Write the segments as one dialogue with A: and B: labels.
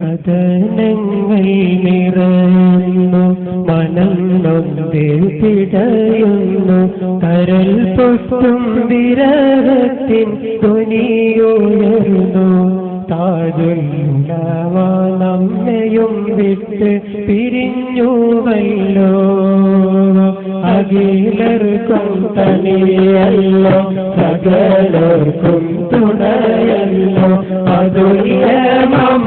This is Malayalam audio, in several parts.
A: കഥനങ്ങൾ നിറയുന്നു മനം നൊന്ത് പിടയുന്നു. കരൽ പൊട്ടും വിരഹത്തിൻ ധ്വനിയുയർന്നു താജുല്ലവ നമ്മയും വിട്ട് പിരിഞ്ഞുവല്ലോ അഖിലർക്കും തനിയല്ലോ സകലർക്കും തുണയല്ലോ. അതുല്യമം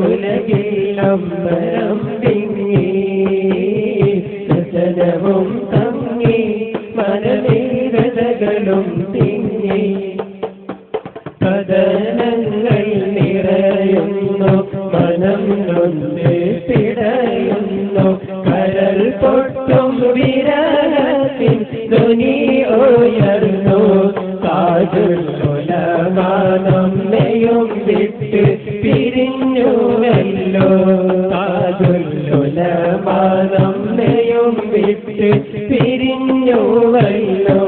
A: ഉലകിൽ അമ്പരം തിങ്ങി രചനവും തങ്ങി മനനീരതകളും തിങ്ങി. കഥനങ്ങൾ നിറയുന്നു മനം നൊന്ന് പിടയുന്നു. കരൽ പൊട്ടും ധ്വനി ഉയർന്നു കാതുലമാനമ്മയും വിട്ട് പിരിഞ്ഞുവല്ലോ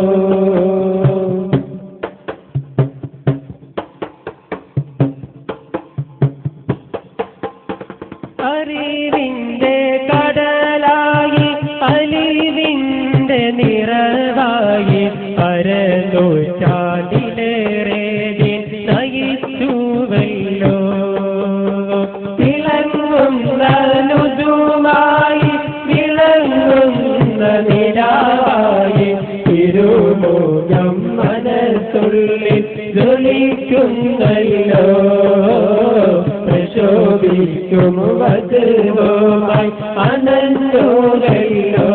A: അറിവിന്റെ കടലായി അലിവിന്റെ നിറവായി പരന്നു മനസ്സുള്ളിൽ ജ്വലിക്കുന്നല്ലോ പ്രശോഭിക്കും വധുവുമായി അനന്തോകല്ലോ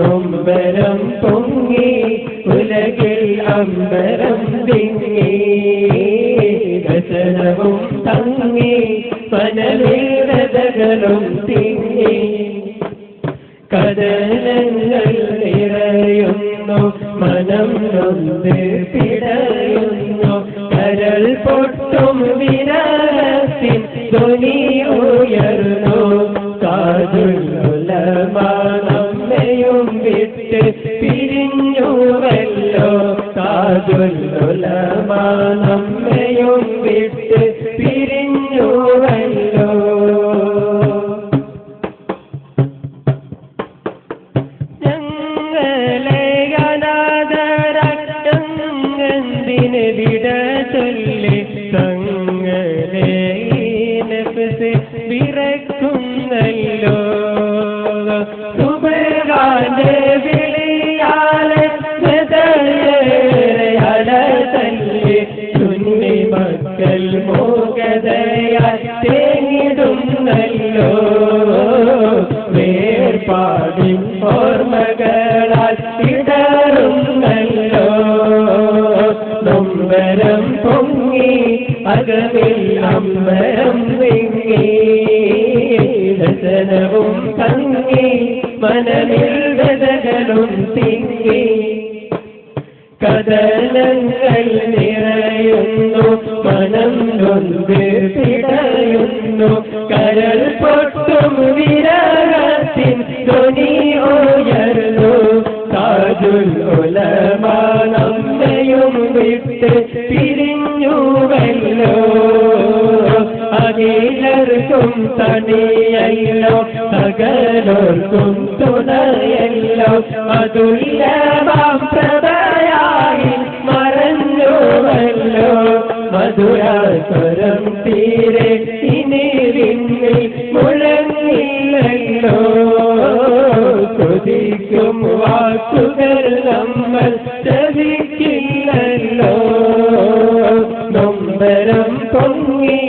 A: നൊമ്പരം പൊങ്ങി ഉലകിൽ അമ്പരം തിങ്ങി ദശനവും തങ്ങി പനവീരതകളും തിങ്ങി. നിറയുന്നു മനം നൊന്ത് പിടയുന്നു. കരൾ പൊട്ടും വിരഹത്തിൻ ധ്വനി ഉയർന്നു. കാതുല്ലമാനമ്മയും വിട്ട് പിരിഞ്ഞുവല്ലോ. കാതുല്ലമാനമ്മയും വിട്ട് പിരിഞ്ഞുവല്ലോ സുബർഗാന്റെ വിളിയാലെ ഹൃദയേറെയല തല്ലി ചുന്നി മക്കൾ മോകതയാൽ തേങ്ങിടുന്നല്ലോ. വേർപാടിൻ ഓർമ്മകളാൽ ഇടറുന്നല്ലോ. നൊമ്പരം പൊങ്ങി അകമിൽ അമ്പരം വിങ്ങി. ദശനവും തങ്ങി മനമിൽ ഗതകളും തിങ്ങി. കഥനങ്ങൾ നിറയുന്നു മനം നൊന്ത് പിടയുന്നു. കരൾ പൊട്ടും വിരാഗത്തിൻ ധ്വനി അഖിലർക്കും തണിയല്ലോ സകലർക്കും തുണയല്ലോ. മധുരമാം പ്രതയായി മറഞ്ഞുവല്ലോ. മധുരാസ്വരം തീരെ ഇനി മുഴങ്ങില്ലല്ലോ. കൊതിക്കും വാക്കുകൾ നമ്മൾ ശ്രവിക്കില്ലല്ലോ നൊമ്പരം പൊങ്ങി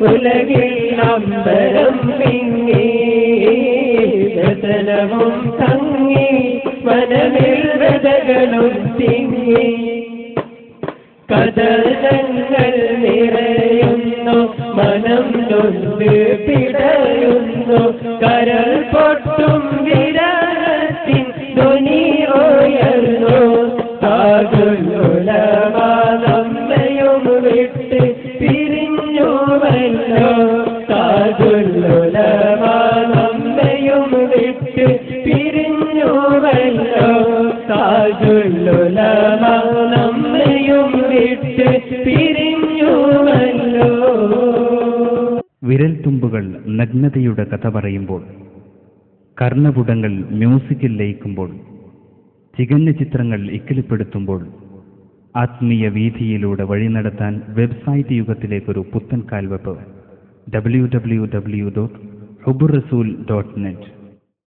A: ഉലകിൽ അമ്പരം പിങ്ങി ദശനവും തങ്ങി മനമിൽ വ്രതകളും തിങ്ങി കഥനങ്ങൾ നിറയുന്നു മനം നൊന്ത് പിടയുന്നു കരൾ പൊട്ടും
B: വിരൽത്തുമ്പുകൾ നഗ്നതയുടെ കഥ പറയുമ്പോൾ കർണപുടങ്ങൾ മ്യൂസിക്കിൽ ലയിക്കുമ്പോൾ ചികഞ്ഞ ചിത്രങ്ങൾ ഇക്കിളിപ്പെടുത്തുമ്പോൾ ആത്മീയ വീതിയിലൂടെ വഴി നടത്താൻ വെബ്സൈറ്റ് യുഗത്തിലേക്കൊരു പുത്തൻ കാൽവെപ്പ്. W W W dot Hubburasool dot net